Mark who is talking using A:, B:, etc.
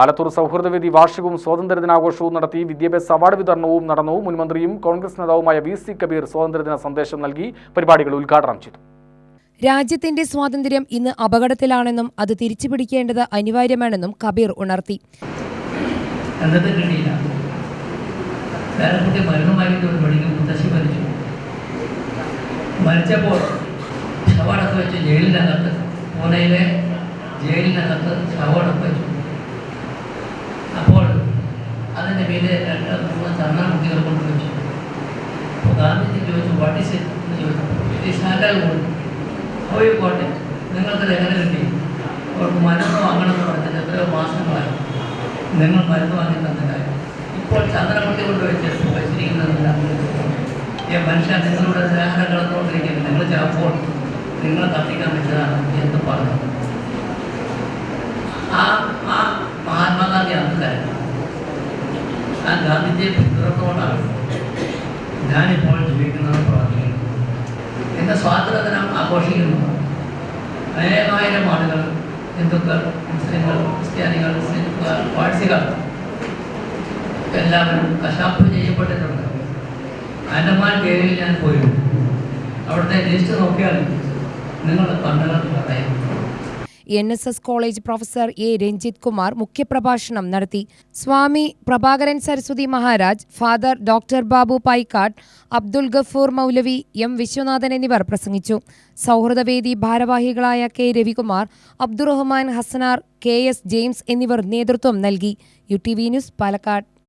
A: ആലത്തൂർ സൗഹൃദവേദി വാർഷികവും സ്വാതന്ത്ര്യദിനാഘോഷവും നടത്തി വിദ്യാഭ്യാസ അവാർഡ് വിതരണവും നടന്നു. മുൻമന്ത്രിയും കോൺഗ്രസ് നേതാവുമായ വി സി കബീർ സ്വാതന്ത്ര്യദിന സന്ദേശം നൽകി പരിപാടികൾ ഉദ്ഘാടനം ചെയ്തു.
B: രാജ്യത്തിന്റെ സ്വാതന്ത്ര്യം ഇന്ന് അപകടത്തിലാണെന്നും അത് തിരിച്ചുപിടിക്കേണ്ടത് അനിവാര്യമാണെന്നും കബീർ ഉണർത്തി.
C: മരിച്ചപ്പോൾ ശവടക്ക് വെച്ച് ജയിലിനകത്ത് പൂനെയിലെ ജയിലിനകത്ത് ശവടക്ക് വെച്ചു. അതിൻ്റെ മീതെ രണ്ട് മൂന്ന് ചന്ദന കുട്ടികൾ കൊണ്ട് വെച്ചു അപ്പോൾ ഗാന്ധിജി ചോദിച്ചു വാട്ട് ഈസ് ഇറ്റ് എന്ന് ചോദിച്ചു ഇറ്റ് ഈസ് സാൻഡൽ വുഡ് പോയിക്കോട്ടെ നിങ്ങൾക്കത് എങ്ങനെ കിട്ടി അവർക്ക് മരുന്ന് വാങ്ങണമെന്ന് പറഞ്ഞിട്ട് എത്രയോ മാസങ്ങളായി നിങ്ങൾ മരുന്ന് വാങ്ങി തന്നിട്ടായി ഇപ്പോൾ ചന്ദ്രകുട്ടി കൊണ്ട് വെച്ച് വെച്ചിരിക്കുന്നതെല്ലാം ഈ മനുഷ്യൻ നിങ്ങളുടെ ദേഹം കളന്നുകൊണ്ടിരിക്കുന്നത് നിങ്ങൾ ചിലപ്പോൾ നിങ്ങൾ കത്തിക്കാൻ വെച്ചതാണ് എന്ന് പറഞ്ഞു ആ ഗാന്ധിജിയെ പിന്തുണർന്നുകൊണ്ടാണ് ഞാനിപ്പോൾ ജീവിക്കുന്നത് പ്രവർത്തിക്കുന്നത് ഇന്ന് സ്വാതന്ത്ര്യദിനം ആഘോഷിക്കുന്നു. അനേകായിരം ആളുകൾ ഹിന്ദുക്കൾ മുസ്ലിങ്ങൾ ക്രിസ്ത്യാനികൾ സിഖുകാർ പാഴ്സികൾ എല്ലാവരും കശാപ്പ് ചെയ്യപ്പെട്ടിട്ടുണ്ട്. ആൻഡമാൻ കേരളയിൽ ഞാൻ പോയിരുന്നു. അവിടുത്തെ ലിസ്റ്റ് നോക്കിയാൽ നിങ്ങളുടെ കണ്ണുകൾ നിറയും.
B: N S S college professor A Ranjith Kumar മുഖ്യപ്രഭാഷണം നടത്തി. Swami Prabhakaran Saraswati Maharaj father doctor Babu Paikkattu Abdul Gafoor Moulavi M Viswanathan എന്നിവർ പ്രസംഗിച്ചു. സൗഹൃദവേദി ഭാരവാഹികളായ K Ravikumar Abdurahman Hassanar K S James എന്നിവർ നേതൃത്വം നൽകി. U T V news Palakkad.